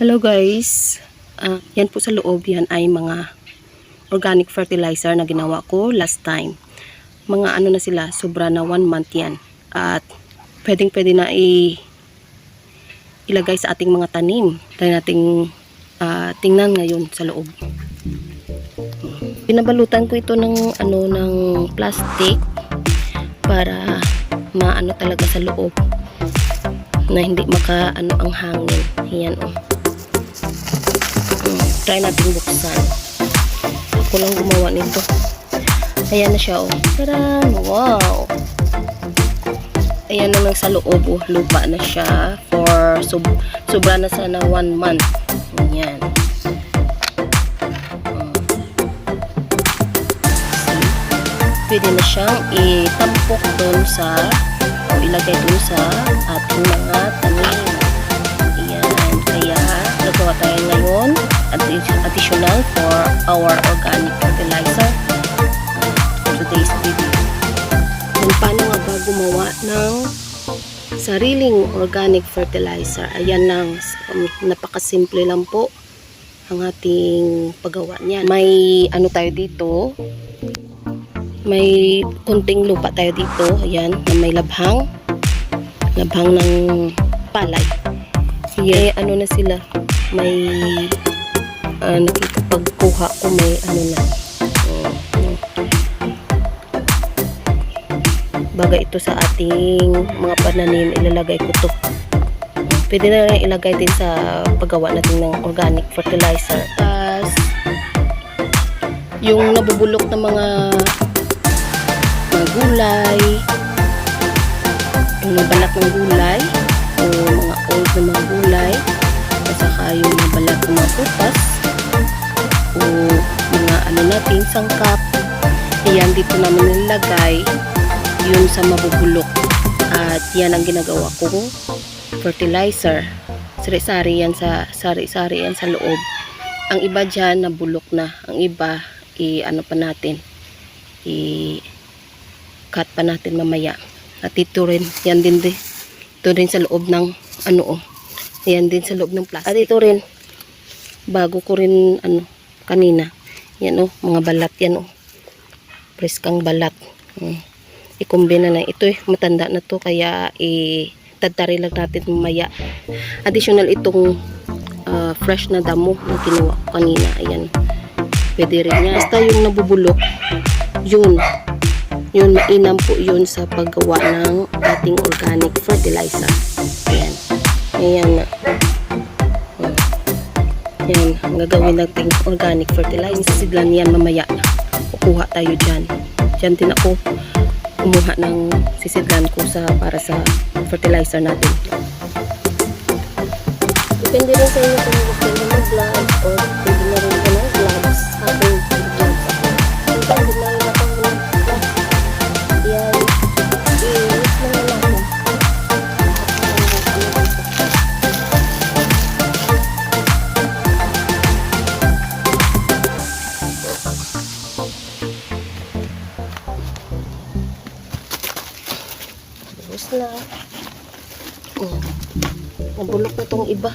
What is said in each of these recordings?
Hello guys. Ah, yan po sa loob yan ay mga organic fertilizer na ginawa ko last time. Mga ano na sila, sobra na one month yan. At pwedeng pwede na i ilagay sa ating mga tanim. Tayo nating ah, tingnan ngayon sa loob. Pinabalutan ko ito ng ano ng plastic para maano talaga sa loob na hindi maka ano ang hangin. Yan oh. Try natin buksan. Ako lang gumawa nito. Ayan na siya oh. Taran! Wow! Ayan na lang sa loob oh. Lupa na siya for sub sobra na sana one month. Ayan. Mm. See? Pwede na siyang itampok doon sa ilagay doon sa ating mga tanim. Ayan. Kaya nagawa tayo ngayon additional for our organic fertilizer for today's video. Kung paano nga ba gumawa ng sariling organic fertilizer. Ayan lang. Um, napakasimple lang po ang ating paggawa niyan. May ano tayo dito. May kunting lupa tayo dito. Ayan. Na may labhang. Labhang ng palay. Ayan. ano na sila. May uh, nakikipagkuha ko may ano na. Baga ito sa ating mga pananim ilalagay ko to. Pwede na rin ilagay din sa paggawa natin ng organic fertilizer. Tas yung nabubulok na mga mga gulay yung nabalat ng gulay o mga old na mga gulay at saka yung nabalat ng mga putas o mga ano natin sangkap. Iyan dito namin nilagay yun sa mabubulok. At yan ang ginagawa ko fertilizer. Sari-sari yan sa sari-sari yan sa loob. Ang iba dyan nabulok na. Ang iba i ano pa natin i cut pa natin mamaya. At ito rin yan din din ito rin sa loob ng ano oh. Yan din sa loob ng plastic. At ito rin bago ko rin ano kanina. Yan oh mga balat yan oh. Preskang balat. Hmm. Ikumbina na ito eh. Matanda na to kaya i tadtari lang natin mamaya. Additional itong ah, fresh na damo na kinuha ko kanina. Ayan. Pwede rin yan. Basta yung nabubulok yun. Yun mainam po yun sa paggawa ng ating organic fertilizer. Ayan. Ayan na. Yan gagawin nating organic fertilizer sisidlan yan mamaya kukuha tayo dyan. Dyan din ako. Kumuha ng sisidlan ko sa para sa fertilizer natin. Depende rin sa inyo kung mag-gloves or Nabulok na tong iba.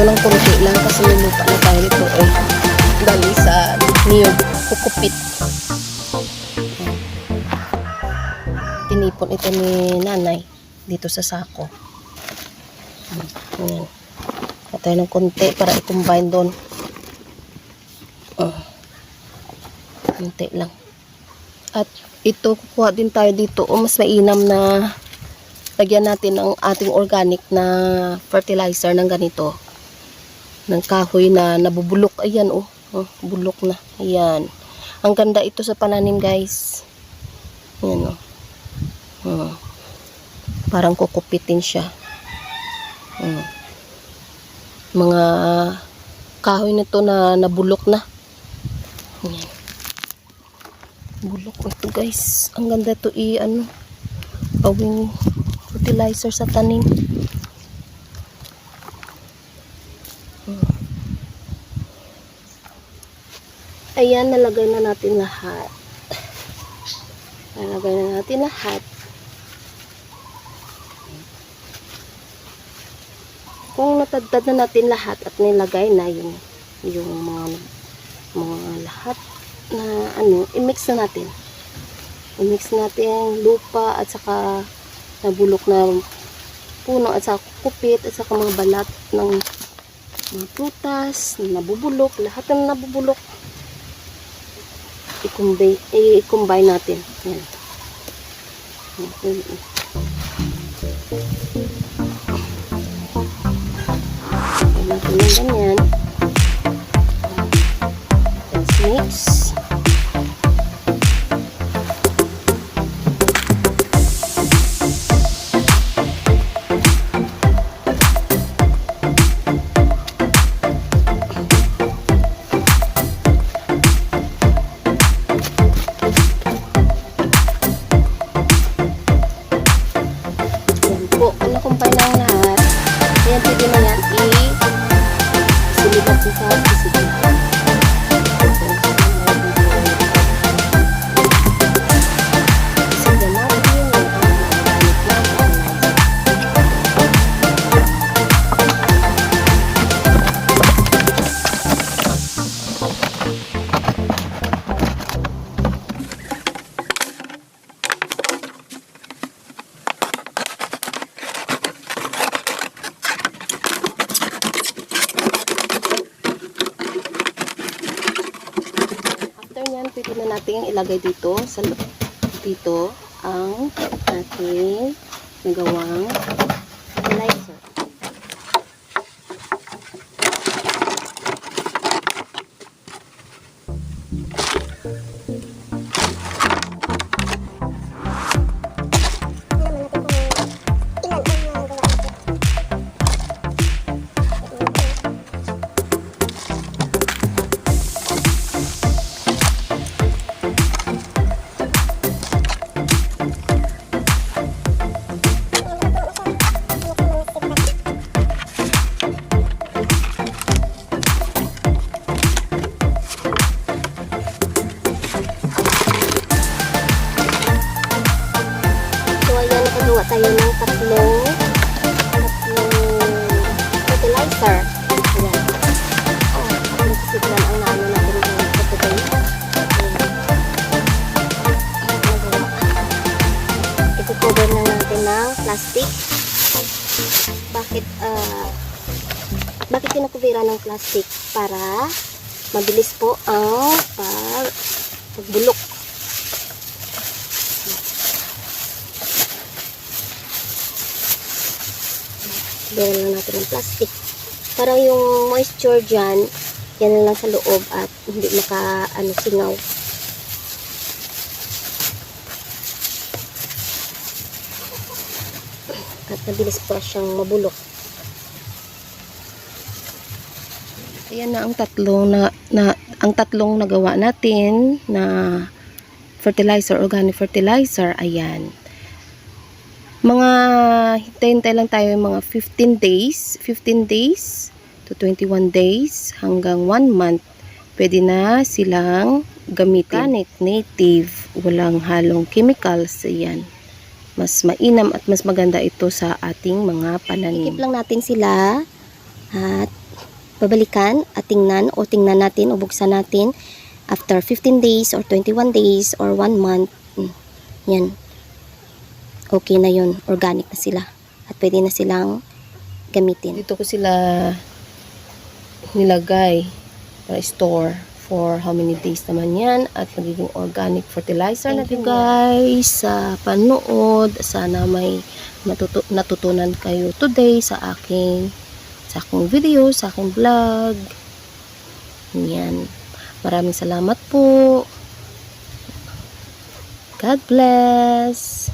Ano tayo dito eh galing sa niyog kukupit tinipon ito ni nanay dito sa sako Ayan. Patay ng konti para i-combine doon. Uh, konti lang. At ito, kukuha din tayo dito. O mas mainam na lagyan natin ng ating organic na fertilizer ng ganito. Ng kahoy na nabubulok. Ayan, oh. oh bulok na. Ayan. Ang ganda ito sa pananim, guys. Ayan, oh. Hmm. Parang kukupitin siya. Hmm. Mga kahoy nito na nabulok na. Ayan. Bulok ito guys. Ang ganda to i ano gawing fertilizer sa tanim. Ayan, nalagay na natin lahat. Nalagay na natin lahat. Kung natagtad na natin lahat at nilagay na yung yung mga mga lahat na ano, i-mix na natin. I-mix natin lupa at saka nabulok na puno at saka kupit at saka mga balat ng mga prutas na nabubulok, lahat ng nabubulok i-combine, i-combine natin. Yan. Yan. Lagyan natin ng ganyan. Let's mix. Ilagay dito sa dito ang ating nagawang tayo ng tatlong tatlong fertilizer. Ayan. Oh, tatlong sisignan ang naano natin ng. Ito-cover na natin ng plastic. Bakit, ah, bakit kinakubira ng plastic? Para mabilis po ang pag pagbulok. Lagyan lang natin ng plastic. Para yung moisture dyan, yan lang sa loob at hindi maka ano, singaw. At mabilis po siyang mabulok. Ayan na ang tatlong na, na ang tatlong nagawa natin na fertilizer, organic fertilizer. Ayan mga hintay-hintay lang tayo yung mga 15 days 15 days to 21 days hanggang 1 month pwede na silang gamitin organic, native, walang halong chemicals ayan mas mainam at mas maganda ito sa ating mga pananim. Ikip lang natin sila at babalikan at tingnan o tingnan natin o buksan natin after 15 days or 21 days or 1 month. Mm, Yan. Okay na yun. Organic na sila. At pwede na silang gamitin. Dito ko sila nilagay para store for how many days naman yan at magiging organic fertilizer na din guys sa panood sana may matutu- natutunan kayo today sa aking sa aking video, sa aking vlog yan maraming salamat po God bless